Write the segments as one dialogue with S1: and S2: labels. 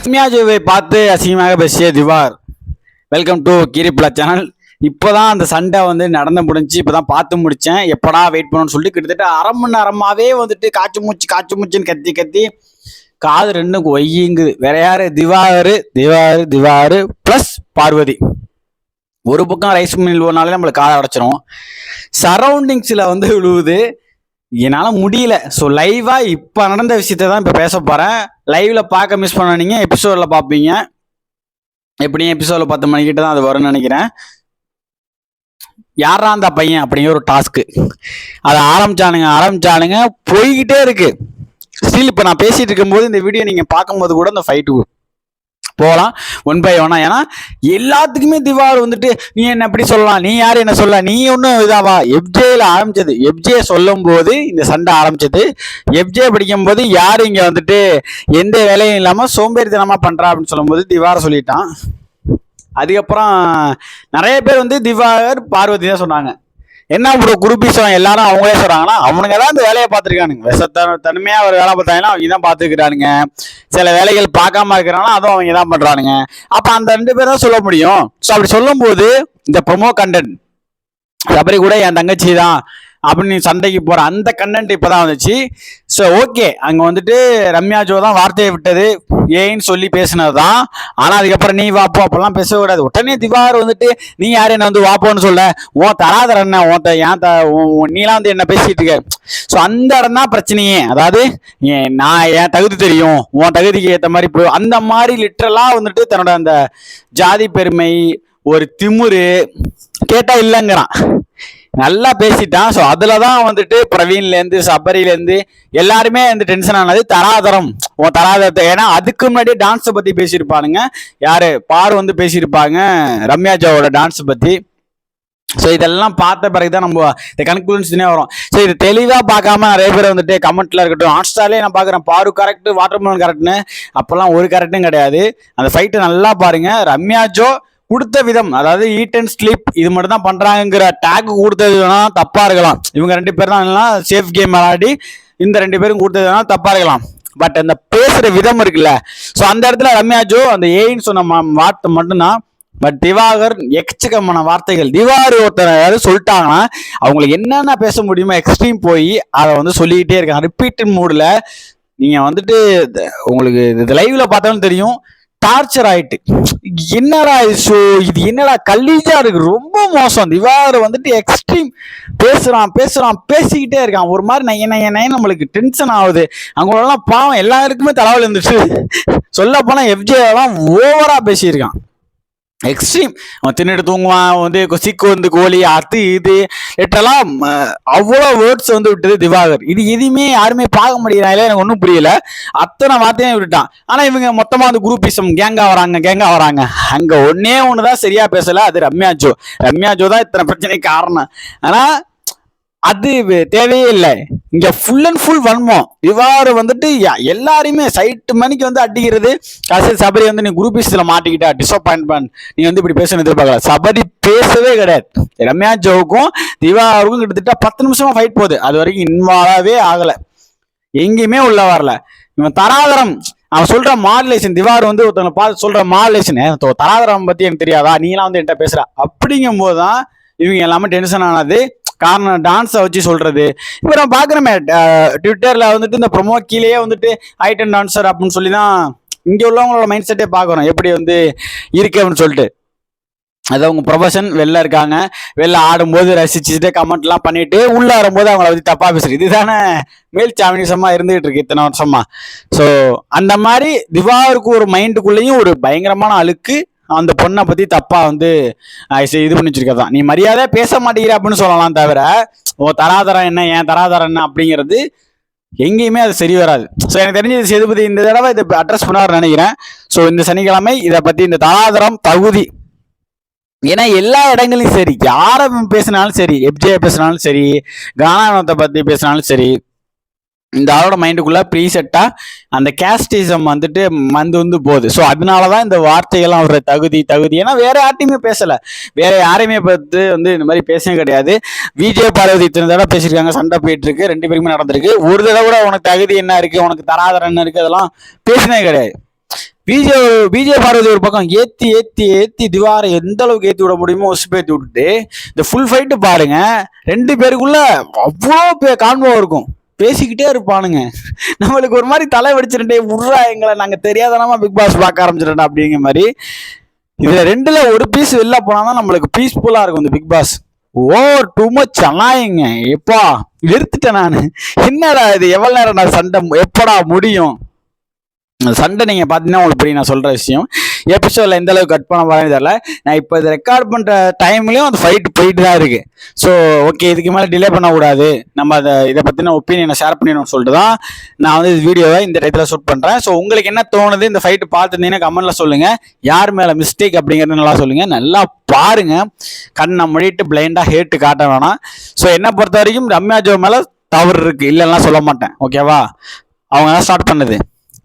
S1: சிம்யாஜுவை பார்த்து அசிங்கமாக பேசிய திவார் வெல்கம் டு கிரிப்ளா சேனல் இப்போதான் அந்த சண்டை வந்து நடந்து முடிஞ்சு இப்போதான் பார்த்து முடித்தேன் எப்படா வெயிட் பண்ணணும்னு சொல்லிட்டு கிட்டத்தட்ட அரை மணி நேரமாகவே வந்துட்டு காய்ச்சி மூச்சு காய்ச்சி மூச்சுன்னு கத்தி கத்தி காது ரெண்டும் ஒய்யுங்குது. வேற யாரு? திவாரு திவாரு திவாரு ப்ளஸ் பார்வதி. ஒரு பக்கம் ரைஸ் மில் போனாலே நம்மளுக்கு காதை அடைச்சிரும். சரௌண்டிங்ஸில் வந்து விழுவுது. என்னால் முடியல. ஸோ லைவாக இப்போ நடந்த விஷயத்தை தான் இப்போ பேச போகிறேன் லைவில் பார்க்க மிஸ் பண்ணீங்க எபிசோடில் பார்ப்பீங்க. எப்படியும் எபிசோடில் பத்து மணிக்கிட்ட தான் அது வரும்னு நினைக்கிறேன். யாரா அந்த பையன் அப்படிங்கிற ஒரு டாஸ்க்கு அதை ஆரம்பிச்சானுங்க ஆரம்பிச்சானுங்க போய்கிட்டே இருக்கு. ஸ்டில் இப்போ நான் பேசிட்டு இருக்கும்போது இந்த வீடியோ நீங்கள் பார்க்கும்போது கூட இந்த ஃபைட்டு போகலாம் ஒன் பை ஒன்னா ஏன்னா எல்லாத்துக்குமே திவார் வந்துட்டு நீ என்ன எப்படி சொல்லலாம் நீ யார் என்ன சொல்லலாம் நீ ஒன்றும் இதாவா? எஃப்ஜேல ஆரம்பிச்சது. எஃப்ஜே சொல்லும் போது இந்த சண்டை ஆரம்பிச்சது. எஃப்ஜே படிக்கும் போது யார் இங்கே வந்துட்டு எந்த வேலையும் இல்லாமல் சோம்பேறித்தனமாக பண்ணுறா அப்படின்னு சொல்லும்போது திவார சொல்லிட்டான். அதுக்கப்புறம் நிறைய பேர் வந்து திவாகர் பார்வதி தான் சொன்னாங்க. என்ன ப்ரோ குரூப்பிசம் எல்லாரும் அவங்களே சொல்றாங்கன்னா அவனுங்க தான் இந்த வேலையை பார்த்துருக்கானுங்க. விஷத்த தனிமையா ஒரு வேலை பார்த்தாங்கன்னா அவங்க தான் பார்த்துக்கிறானுங்க சில வேலைகள் பார்க்காம இருக்கிறாங்கன்னா அதுவும் அவங்க தான் பண்றானுங்க. அப்ப அந்த ரெண்டு பேரும் தான் சொல்ல முடியும். ஸோ அப்படி சொல்லும்போது இந்த ப்ரொமோ கண்டென்ட் சபரி கூட என் தங்கச்சி தான். அப்படின்னு சண்டைக்கு போகிற அந்த கண்டென்ட் இப்பதான் வந்துச்சு. ஸோ ஓகே அங்கே வந்துட்டு ரம்யா ஜோ தான் வார்த்தையை விட்டது. ஏன்னு சொல்லி பேசினது தான் ஆனால் அதுக்கப்புறம் நீ வாப்போ அப்பெல்லாம் பேசக்கூடாது உடனே திவார் வந்துட்டு நீ யார்? என்ன வந்து வாப்போன்னு சொல்ல. உன் தராதர என்ன உன் த- ஏன் த உன் உன் நீலாம் வந்து என்ன பேசிட்டு இருக்க. ஸோ அந்த இடம் தான் பிரச்சனையே. அதாவது நான் என் தகுதி தெரியும். உன் தகுதிக்கு ஏற்ற மாதிரி போய் அந்த மாதிரி லிட்டரலா வந்துட்டு தன்னோட அந்த ஜாதி பெருமை ஒரு திமுரு கேட்டால் இல்லைங்கிறான். நல்லா பேசிட்டான். ஸோ அதில் தான் வந்துட்டு பிரவீன்லேருந்து சபரிலேருந்து எல்லாருமே வந்து டென்ஷன் ஆனது தராதரம். உன் தராதரத்தை. ஏன்னா அதுக்கு முன்னாடி டான்ஸை பற்றி பேசியிருப்பானுங்க. யார்? பார் வந்து பேசியிருப்பாங்க. ரம்யா ஜாவோட டான்ஸ் பற்றி ஸோ இதெல்லாம் பார்த்த பிறகு தான் நம்ம இந்த கன்க்ளூஷனே வரும். ஸோ இது தெளிவாக பார்க்காம நிறைய பேர் வந்துட்டு கமெண்ட்ல இருக்கட்டும் ஹாட்ஸ்டார்லேயே நான் பார்க்குறேன். பாரு கரெக்ட் வாட்டர்மெலன் கரெக்ட்னு அப்போல்லாம் ஒரு கரெக்டும் கிடையாது. அந்த ஃபைட்டை நல்லா பாருங்க. ரம்யா ஜோ கொடுத்த விதம் அதாவது ஈட் அண்ட் ஸ்லீப் இது மட்டும் தான் பண்றாங்கிற டேக் கொடுத்தது தப்பா இருக்கலாம். இவங்க ரெண்டு பேர் தான் சேஃப் கேம் விளையாடி இந்த ரெண்டு பேரும் கொடுத்தது தப்பா இருக்கலாம். பட் அந்த பேசுற விதம் இருக்குல்ல. ஸோ அந்த இடத்துல ரம்யா ஜோ அந்த ஏன்னு சொன்ன ம- வார்த்தை மட்டும்தான். பட் திவாகர் எக்கச்சக்கமான வார்த்தைகள். திவாகர் ஒருத்தர் யாராவது சொல்லிட்டாங்கன்னா அவங்களுக்கு என்னென்ன பேச முடியுமோ எக்ஸ்ட்ரீம் போய் அதை வந்து சொல்லிக்கிட்டே இருக்காங்க. ரிப்பீட் மூடில் நீங்கள் வந்துட்டு உங்களுக்கு இது லைவ்ல பார்த்தாலும் தெரியும். டார்ச்சர் ஆயிட்டு. என்னடா இது ஷோ இது என்னடா கல்லீஜா இருக்கு? ரொம்ப மோசம். திவாகர் வந்துட்டு எக்ஸ்ட்ரீம் பேசுறான் பேசுறான் பேசிக்கிட்டே இருக்கான். ஒரு மாதிரி நான் என்ன நைய நம்மளுக்கு டென்ஷன் ஆகுது. அவங்களெல்லாம் பாவம் எல்லாருக்குமே தலைவலி இருந்துச்சு சொல்ல போனா எஃப்ஜே எல்லாம் ஓவரா பேசியிருக்கான். எக்ஸ்ட்ரீம் அவன் தின்னுட்டு தூங்குவான். வந்து கொ- சிக்கு வந்து கோழி அது இது லிட்டரலாம் அவ்வளோ வேர்ட்ஸ் வந்து விட்டது திவாகர். இது எதுவுமே யாருமே பார்க்க முடியல எனக்கு ஒன்றும் புரியல. அத்தனை வார்த்தையும் விட்டுட்டான். ஆனால் இவங்க மொத்தமாக வந்து குரூப்பிசம் கேங்கா வராங்க கேங்கா வராங்க. அங்கே ஒன்றே ஒன்று தான் சரியாக பேசலை. அது ரம்யா ஜோ. ரம்யா ஜோ தான் இத்தனை பிரச்சனைக்கு காரணம். ஆனால் அது தேவையே இல்லை. இங்க ஃபுல் அண்ட் ஃபுல் வன்மம். இவ்வாறு வந்துட்டு யா- எல்லாரையுமே சைட்டு மணிக்கு வந்து அடிக்கிறது. கடைசி சபரி வந்து நீ குரூப் இஸ்ல மாட்டிக்கிட்டா டிசப்பாயின்மெண்ட் நீ வந்து இப்படி பேசணும் எதிர்பார்க்கல. சபரி பேசவே கிடையாது. ரம்யா ஜோவுக்கும் திவாருக்கும் கிட்டத்தட்ட பத்து நிமிஷமா ஃபைட் போகுது. அது வரைக்கும் இன்வால்வே ஆகல. எங்கேயுமே உள்ள வரல. இவன் தராதரம் அவன் சொல்ற மாடுலேஷன் திவார் வந்து ஒருத்தவங்களை பார்த்து சொல்ற மாடுலேஷன் தராதரம் பத்தி எனக்கு தெரியாதா? நீலாம் வந்து என்கிட்ட பேசுற. அப்படிங்கும் போதுதான் இவங்க எல்லாமே டென்ஷன் ஆனது. காரணம் டான்ஸை வச்சு சொல்கிறது இப்போ நம்ம பார்க்குறோமே ட்விட்டரில் வந்துட்டு இந்த ப்ரொமோ கீழேயே வந்துட்டு ஐட்டன் டான்சர் அப்படின்னு சொல்லி தான் இங்கே உள்ளவங்களோட மைண்ட் செட்டே பார்க்குறோம் எப்படி வந்து இருக்கு அப்படின்னு சொல்லிட்டு. அது அவங்க ப்ரொஃபஷன் வெளில இருக்காங்க. வெளில ஆடும்போது ரசிச்சுட்டு கமெண்ட்லாம் பண்ணிட்டு உள்ள வரும்போது அவங்கள பற்றி தப்பா பேசுறது. இதுதானே மேல் சாமினிசமா இருந்துகிட்டு இருக்கு இத்தனை வருஷமா. ஸோ அந்த மாதிரி திவாருக்கு ஒரு மைண்டுக்குள்ளேயும் ஒரு பயங்கரமான அழுக்கு அந்த பொண்ணை பத்தி தப்பா வந்து இது பண்ணி வச்சிருக்கதான் நீ மரியாதை பேச மாட்டேங்கிற அப்படின்னு சொல்லலாம் தவிர ஓ தராதரம் என்ன ஏன் தராதரம் என்ன அப்படிங்கிறது எங்கேயுமே அது சரி வராது. ஸோ எனக்கு தெரிஞ்சது சேதுபதி இந்த தடவை இதை அட்ரஸ் பண்ணார் நினைக்கிறேன். ஸோ இந்த சனிக்கிழமை இதை பத்தி இந்த தராதரம் தகுதி. ஏன்னா எல்லா இடங்களையும் சரி. யாரை பேசினாலும் சரி எப்ஜே பேசினாலும் சரி கானானத்தை பத்தி பேசினாலும் சரி இந்த ஆளோட மைண்டுக்குள்ள ப்ரீசெட்டா அந்த கேஸ்டிசம் வந்துட்டு வந்து வந்து போகுது. ஸோ அதனாலதான் இந்த வார்த்தைகள்லாம் ஒரு தகுதி தகுதி. ஏன்னா வேற யார்ட்டையுமே பேசல. வேற யாரையுமே பார்த்து வந்து இந்த மாதிரி பேசவே கிடையாது. விஜய் பார்வதி இத்தனை தடவை பேசியிருக்காங்க. சண்டை போயிட்டு இருக்கு. ரெண்டு பேருக்குமே நடந்திருக்கு. ஒரு தடவை கூட உனக்கு தகுதி என்ன இருக்கு? உனக்கு தராதரம் என்ன இருக்கு? அதெல்லாம் பேசினே கிடையாது. விஜய் விஜய் பார்வதி ஒரு பக்கம் ஏத்தி ஏத்தி ஏத்தி திவாரை எந்த அளவுக்கு ஏத்தி விட முடியுமோ ஒசுப்பேத்தி விட்டுட்டு இந்த ஃபுல் ஃபைட்டு பாருங்க. ரெண்டு பேருக்குள்ள அவ்வளோ கான்வோ இருக்கும். பேசிக்கிட்டே இருப்பானுங்க. நம்மளுக்கு ஒரு மாதிரி தலை வெடிச்சிருந்தே உட்றா எங்களை நாங்கள் தெரியாதனமா பிக் பாஸ் பார்க்க ஆரம்பிச்சிட்டோம் அப்படிங்கிற மாதிரி. இதில் ரெண்டில் ஒரு பீஸ் வெளில போனால் தான் நம்மளுக்கு பீஸ்ஃபுல்லாக இருக்கும் இந்த Bigg Boss over too much annoying எப்பா? வெறுத்துட்டேன் நான். என்னடா இது? எவ்வளோ நேரம் நான் சண்டை எப்படா முடியும்? அந்த சண்டை நீங்கள் பார்த்தீங்கன்னா உங்களுக்கு புரியும் நான் சொல்கிற விஷயம். எபிசோட்ல எந்த அளவுக்கு கட் பண்ண போறேன்னு தெரியல. நான் இப்போ இது ரெக்கார்ட் பண்ற டைம்லயும் அந்த ஃபைட் போயிட்டு தான் இருக்கு. ஸோ ஓகே இதுக்கு மேலே டிலே பண்ணக்கூடாது. நம்ம அதை இதை பற்றின ஒப்பீனியனை ஷேர் பண்ணிடணும்னு சொல்லிட்டு தான் நான் வந்து இந்த வீடியோவை இந்த டயத்தில் ஷூட் பண்ணுறேன் ஸோ உங்களுக்கு என்ன தோணுது இந்த ஃபைட்டு பார்த்துருந்தீங்கன்னா கமெண்ட்ல சொல்லுங்க. யார் மேலே மிஸ்டேக் அப்படிங்கிறது நல்லா சொல்லுங்க. நல்லா பாருங்க. கண்ணை முடிட்டு பிளைண்டாக ஹேட்டு காட்ட வேணாம். ஸோ என்னை பொறுத்த வரைக்கும் ரம்யா ஜோ மேலே தவறு இருக்கு. இல்லைன்னா சொல்ல மாட்டேன். ஓகேவா அவங்க தான் ஸ்டார்ட் பண்ணது.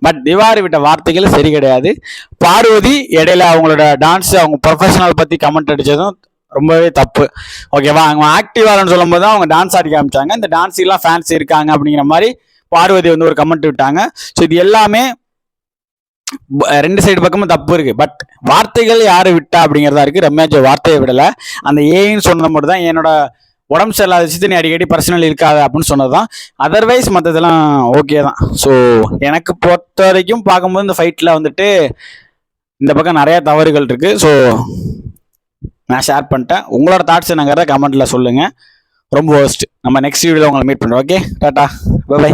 S1: பட் திவாரி விட்ட வார்த்தைகள் சரி கிடையாது. பார்வதி இடையில அவங்களோட டான்ஸ் அவங்க ப்ரொஃபஷனல் பத்தி கமெண்ட் அடிச்சதும் ரொம்பவே தப்பு. ஓகேவா அவங்க ஆக்டிவாகனு சொல்லும் போது தான் அவங்க டான்ஸ் ஆடி காமிச்சாங்க இந்த டான்ஸுக்கெல்லாம் ஃபேன்ஸ் இருக்காங்க அப்படிங்கிற மாதிரி பார்வதி வந்து ஒரு கமெண்ட் விட்டாங்க. ஸோ இது எல்லாமே ரெண்டு சைடு பக்கமும் தப்பு இருக்கு. பட் வார்த்தைகள் யாரு விட்டா அப்படிங்கிறதா இருக்கு. ரம்யாஜோ வார்த்தையை விடல. அந்த ஏன்னு சொன்னது மட்டும் தான் என்னோட உடம்பு சரியில்லாத விஷயத்தை நீ அடிக்கடி பர்சனல் இருக்காது அப்படின்னு சொன்னது தான் அதர்வைஸ் மற்றதெல்லாம் ஓகே தான். ஸோ எனக்கு பொறுத்த வரைக்கும் பார்க்கும்போது இந்த ஃபைட்டில் வந்துட்டு இந்த பக்கம் நிறைய தவறுகள் இருக்குது ஸோ நான் ஷேர் பண்ணிட்டேன். உங்களோட தாட்ஸ் என்னங்கிறத கமெண்ட்டில் சொல்லுங்கள் ரொம்ப worst. நம்ம நெக்ஸ்ட் வீடியோவில் உங்களை மீட் பண்ணுறோம் ஓகே டாட்டா பை